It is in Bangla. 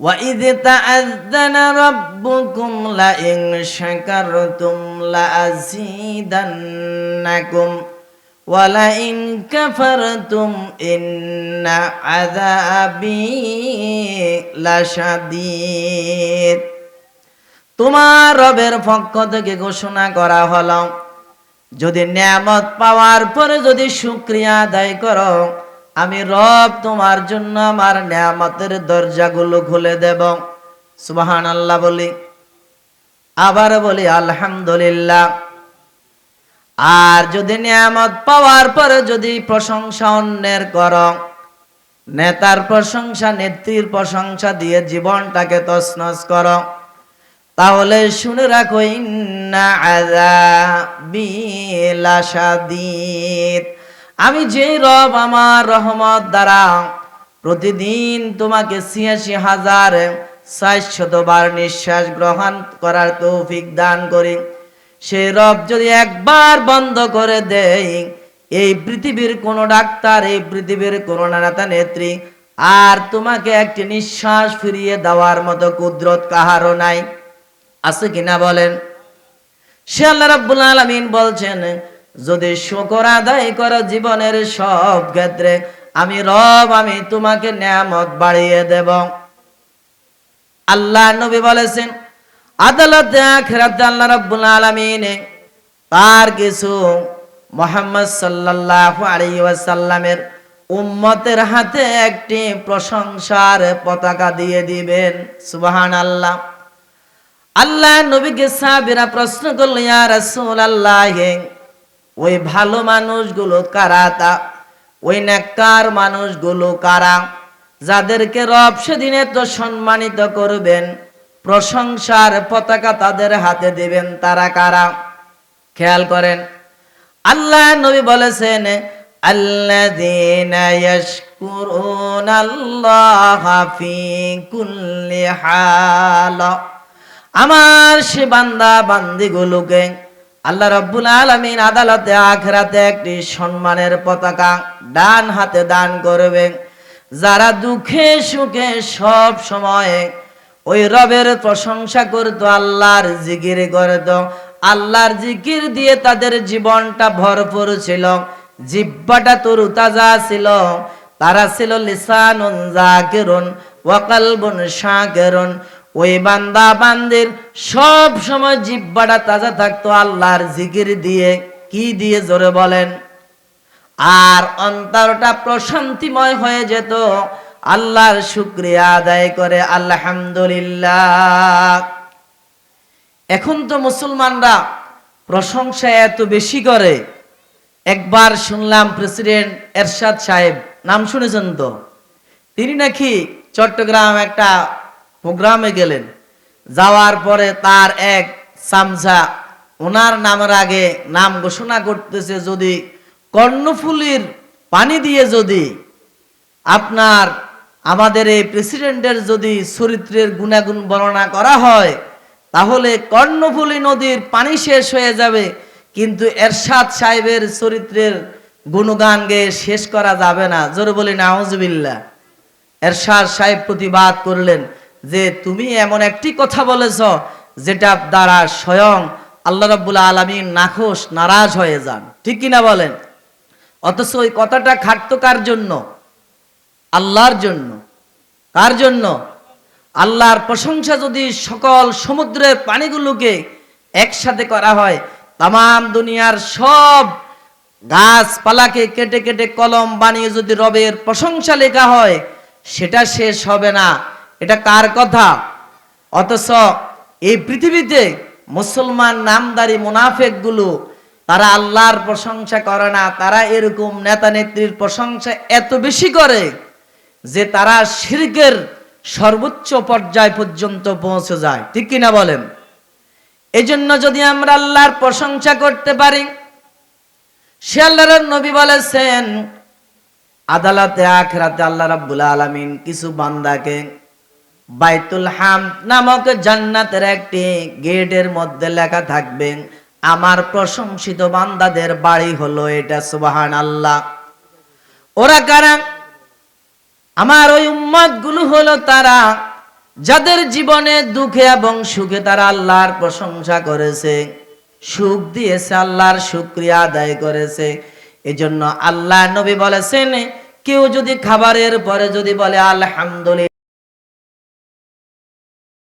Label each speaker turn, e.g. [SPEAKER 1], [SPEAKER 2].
[SPEAKER 1] وإذ تأذن ربكم لئن شكرتم لأزيدنكم ولئن كفرتم إن عذابي لشديد তোমার রবের পক্ষ থেকে ঘোষণা করা হলো যদি নিয়ামত পাওয়ার পরে যদি শুক্রিয়া আদায় করো আমি রব তোমার জন্য আমার নিয়ামতের দরজাগুলো খুলে দেব। সুবাহান আল্লাহ বলি। আবার বলি, আলহামদুলিল্লাহ। আর যদি নিয়ামত পাওয়ার পরে যদি প্রশংসা অন্যের কর, নেতার প্রশংসা, নেত্রীর প্রশংসা দিয়ে জীবনটাকে তছনছ করো, তাহলে শুনে রাখো, ইন্না আযাবি লাশাদীদ। আমি যে রব আমার রহমত দ্বারা প্রতিদিন তোমাকে ছিয়াশি হাজার বার নিঃশ্বাস গ্রহণ করার তৌফিক দান করি। সে রব যদি একবার বন্ধ করে দেয়, এই পৃথিবীর কোনো ডাক্তার, এই পৃথিবীর কোনো নেতা নেত্রী আর তোমাকে একটি নিঃশ্বাস ফিরিয়ে দেওয়ার মতো কুদরত কাহারও নাই। আছে কিনা বলেন? সে আল্লাহ রাব্বুল আলামিন বলছেন যদি শুকর আদায় করো জীবনের সব ক্ষেত্রে, আমি রব, আমি তোমাকে নিয়ামত বাড়িয়ে দেব। আল্লাহ নবী বলেছেন, আদালতে আখিরাতে আল্লাহ রাব্বুল আলামিন তার কিছু মোহাম্মদ সাল্লাল্লাহু আলাইহি ওয়াসাল্লামের উম্মতের হাতে একটি প্রশংসার পতাকা দিয়ে দিবেন, সুবহানাল্লাহ। আল্লাহ আল্লাহ নবীকে সাহাবীরা প্রশ্ন করল ইয়া রাসূলুল্লাহ ওই ভালো মানুষগুলো কারা তা? ওই নেককার মানুষগুলো কারা? যাদেরকে রব সেদিনে তো সম্মানিত করবেন, প্রশংসার পতাকা তাদের হাতে দিবেন তারা কারা? খেয়াল করেন। আল্লাহ নবী বলেছেন আমার সে বান্দা বান্দিগুলোকে আল্লাহ রব্বুল আলমিন আদালতে, আখরাতে একটি সম্মানের পতাকা ডান হাতে দান করবে যারা দুঃখে সুখে সব সময়ে ওই রবের প্রশংসা করতো, আল্লাহর জিকির করত, আল্লাহর জিকির দিয়ে তাদের জীবনটা ভরপুর ছিল জিব্বাটা তরু তাজা ছিল। তারা ছিল লিসানুন জাকিরুন ওয়াকালবুন শাকিরুন। ওই বান্দা বান্দির সব সময় জিব্বাটা তাজা থাকতো আল্লাহর জিকির দিয়ে। কি দিয়ে জোরে বলেন? আর অন্তরটা প্রশান্তিময় হয়ে যেত। আল্লাহর শুক্রিয়া আদায় করে আলহামদুলিল্লাহ। এখন তো মুসলমানরা প্রশংসা এত বেশি করে। একবার শুনলাম প্রেসিডেন্ট এরশাদ সাহেব, নাম শুনেছেন তো? তিনি নাকি চট্টগ্রাম একটা প্রোগ্রামে গেলেন। যাওয়ার পরে তার এক সামসা, ওনার নামের আগে নাম ঘোষণা করতেছে যদি কর্ণফুলির পানি দিয়ে যদি আপনার, আমাদের এই প্রেসিডেন্টের যদি চরিত্রের গুণাগুণ বর্ণনা করা হয়, তাহলে কর্ণফুলী নদীর পানি শেষ হয়ে যাবে, কিন্তু এরশাদ সাহেবের চরিত্রের গুণগান গেয়ে শেষ করা যাবে না। জোরে বলি নাউজবিল্লা এরশাদ সাহেব প্রতিবাদ করলেন। যে তুমি এমন একটি কথা বলেছ, যেটা দ্বারা স্বয়ং আল্লাহ রাব্বুল আলমী নাখোশ, নারাজ হয়ে যান। ঠিক কিনা বলেন? অথচ ওই কথাটা খাটতো কার জন্য? আল্লাহর জন্য। কার জন্য? আল্লাহর প্রশংসা যদি সকল সমুদ্রের পানিগুলোকে একসাথে করা হয় তাম দুনিয়ার সব গাছপালাকে কেটে কেটে কলম বানিয়ে যদি রবের প্রশংসা লেখা হয়, সেটা শেষ হবে না। এটা কার কথা? অথচ এই পৃথিবীতে মুসলমান নামদারি মুনাফেকগুলো তারা আল্লাহর প্রশংসা করে না, তারা এরকম নেতা নেত্রীর প্রশংসা এত বেশি করে যে তারা শিরকের সর্বোচ্চ পর্যায় পর্যন্ত পৌঁছে যায়। ঠিক কিনা বলেন? এজন্য যদি আমরা আল্লাহর প্রশংসা করতে পারি সে আল্লাহর নবী বলেছেন, আদালতে আখরাতে আল্লাহ রাব্বুল আলামিন কিছু বান্দাকে বাইতুল হাম নামক জান্নাতের একটি গেটের মধ্যে লেখা থাকবে, আমার প্রশংসিত বান্দাদের বাড়ি হলো এটা সুবাহান আল্লাহ ওরা কারা? আমার ওই উম্মতগুলো হলো তারা, যাদের জীবনে দুঃখে এবং সুখে তারা আল্লাহর প্রশংসা করেছে, সুখ দিয়েছে, আল্লাহর শুক্রিয়া আদায় করেছে। এজন্য আল্লাহ নবী বলেছেন, কেউ যদি খাবারের পরে যদি বলে, আলহামদুলিল্লাহ